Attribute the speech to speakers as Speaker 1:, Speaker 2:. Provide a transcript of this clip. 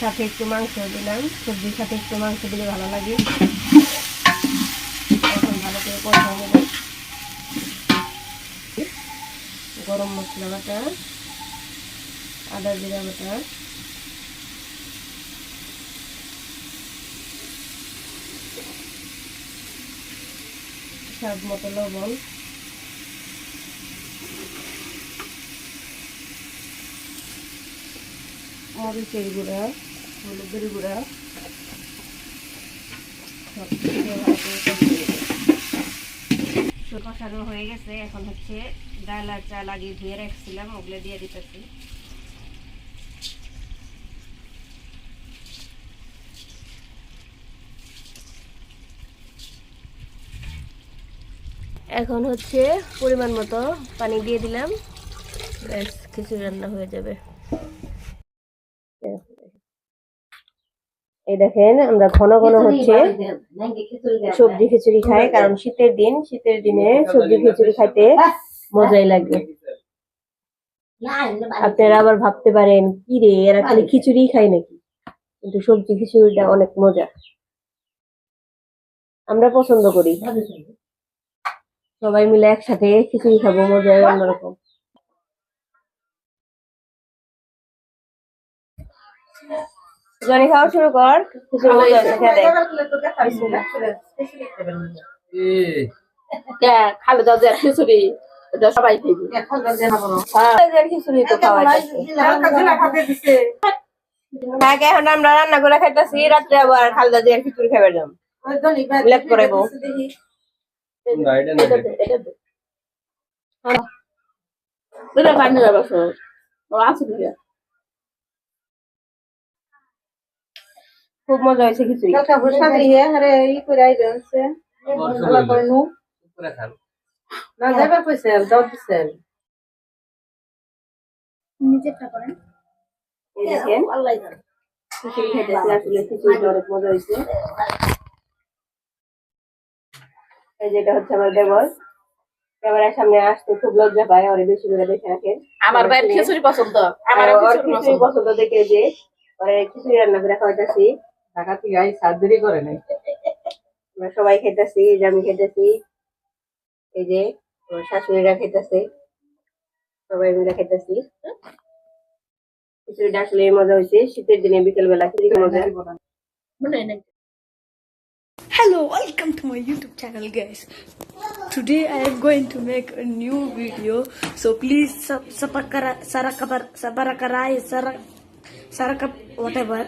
Speaker 1: সাথে একটু মাংস দিলাম। সবজির সাথে একটু মাংস দিলে ভালো লাগে। ভালো করে কষা নেব। গরম মশলা বাটা, আদা জিরা বাটা। স্বাদ মতো লবণ। মরিচের গুঁড়া। হলুদের গুঁড়া। কষানো হয়ে গেছে। এখন হচ্ছে ডাল আর চাল আগে ধুয়ে রাখছিলাম, ওগুলো দিয়ে দিতেছি। এখন হচ্ছে পরিমাণ মতো পানি দিয়ে দিলাম। ব্যাস খিচুড়ি রান্না হয়ে যাবে। এই দেখেন আমরা ঘন ঘন হচ্ছে সবজি খিচুড়ি খাই কারণ শীতের দিন শীতের দিনে সবজি খিচুড়ি খাইতে মজাই লাগে। আপনারা আবার ভাবতে পারেন কি রে এরা খালি খিচুড়ি খায় নাকি? কিন্তু সবজি খিচুড়িটা অনেক মজা। আমরা পছন্দ করি। সবাই মিলে একসাথে খিচুড়ি খাব মজাই অন্যরকম। জনি খাওয়া শুরু কর খেতে
Speaker 2: খালে দাদের খিচুড়ি এটা সবাই খাইবে।
Speaker 1: খিচুড়ি তো খাওয়া আগে এখন আমরা রান্না করে খাইতেছি রাত্রে আবার খালদা দিয়ে খিচুড়ি খাবার যাম লেপ করাইবো
Speaker 2: এটা দে, এটা দে। হ্যাঁ। এটা কান্নে যাবে সব। ও আছে
Speaker 1: খুব মজা হয়েছে খিচুড়ি।
Speaker 3: আরে ই করে আলা করে নু। না যাবে কইছে দাও দিছে
Speaker 1: এই দেখেন খিচুড়ি খাইতেছি আসলে খিচুড়িটা অনেক মজা হয়েছে। এই যেটা হচ্ছে আমার দেবর। ক্যামেরার সামনে আসতে খুব লজ্জা পায় ওরে বেশি করে দেখে রাখেন
Speaker 2: আমার বাইরে খিচুড়ি পছন্দ। আমার খিচুড়ি
Speaker 1: খিচুড়ি
Speaker 2: পছন্দ।
Speaker 1: পছন্দ দেখে যে ওরে খিচুড়ি রান্না করে খাওয়াইতেছি।
Speaker 3: ঢাকা থেকে আই সার্জারি করে নাই
Speaker 1: আমরা সবাই খেতেছি এই যে আমি খেতেছি এই যে আমার শাশুড়িরা খেতেছে সবাই মিলে খেতেছি খিচুড়িটা আসলে মজা হয়েছে শীতের দিনে বিকেল বেলা খিচুড়ি মজা
Speaker 2: মনে নেই
Speaker 4: Hello, welcome to my YouTube channel, guys. Today I am going to make a new video, so please sub subscribe, sarakar, sabarakara, sarak, sarakap, whatever.